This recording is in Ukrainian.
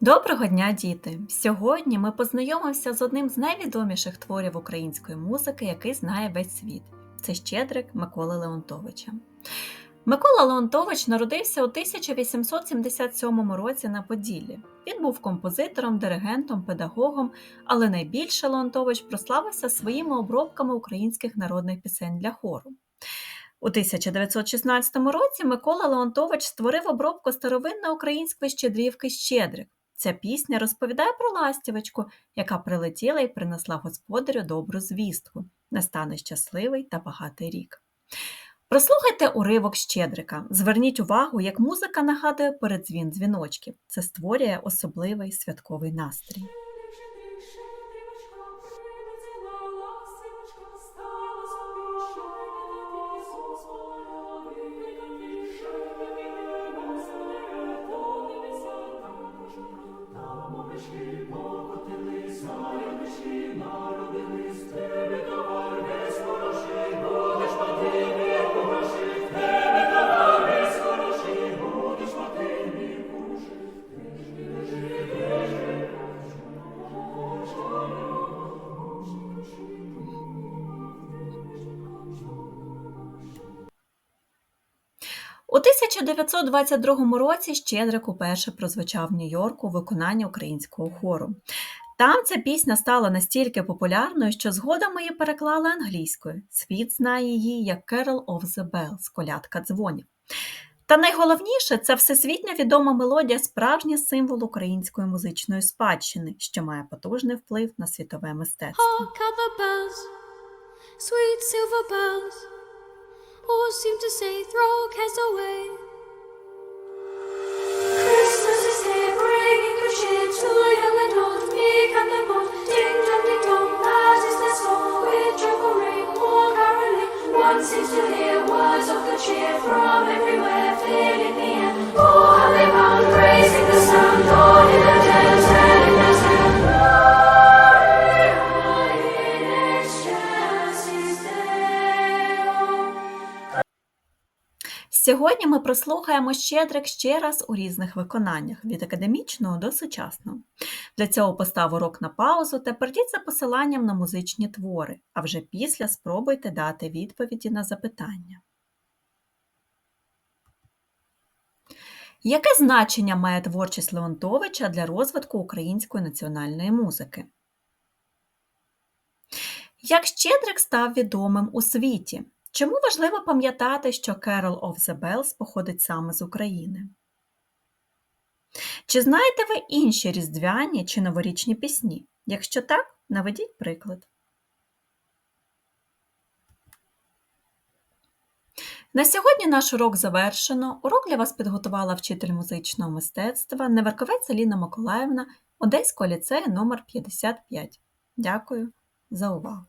Доброго дня, діти! Сьогодні ми познайомимося з одним з найвідоміших творів української музики, який знає весь світ. Це Щедрик Миколи Леонтовича. Микола Леонтович народився у 1877 році на Поділлі. Він був композитором, диригентом, педагогом, але найбільше Леонтович прославився своїми обробками українських народних пісень для хору. У 1916 році Микола Леонтович створив обробку старовинної української щедрівки Щедрик. Ця пісня розповідає про ластівочку, яка прилетіла і принесла господарю добру звістку. Настане щасливий та багатий рік. Прослухайте уривок Щедрика. Зверніть увагу, як музика нагадує передзвін дзвіночків. Це створює особливий святковий настрій. У 1922 році Щедрик уперше прозвучав в Нью-Йорку у виконанні українського хору. Там ця пісня стала настільки популярною, що згодом її переклали англійською. Світ знає її як Carol of the Bells – колядка дзвонів. Та найголовніше це всесвітньо відома мелодія справжній символ української музичної спадщини, що має потужний вплив на світове мистецтво. Hark how the bells, sweet silver bells, all seem to say, throw cares away. Christmas is here, bringing good cheer to young and old, meek and the bold. Ding dong, ding dong, that is the song. With joyful ring or caroling, one seems to hear words of good cheer from everywhere, filling the air. Oh, Сьогодні ми прослухаємо Щедрик ще раз у різних виконаннях від академічного до сучасного. Для цього постав урок на паузу та перейдіть за посиланням на музичні твори, а вже після спробуйте дати відповіді на запитання. Яке значення має творчість Леонтовича для розвитку української національної музики? Як Щедрик став відомим у світі? Чому важливо пам'ятати, що Carol of the Bells походить саме з України? Чи знаєте ви інші різдвяні чи новорічні пісні? Якщо так, наведіть приклад. На сьогодні наш урок завершено. Урок для вас підготувала вчитель музичного мистецтва Неверковець Аліна Миколаївна Одеського ліцею номер 55. Дякую за увагу!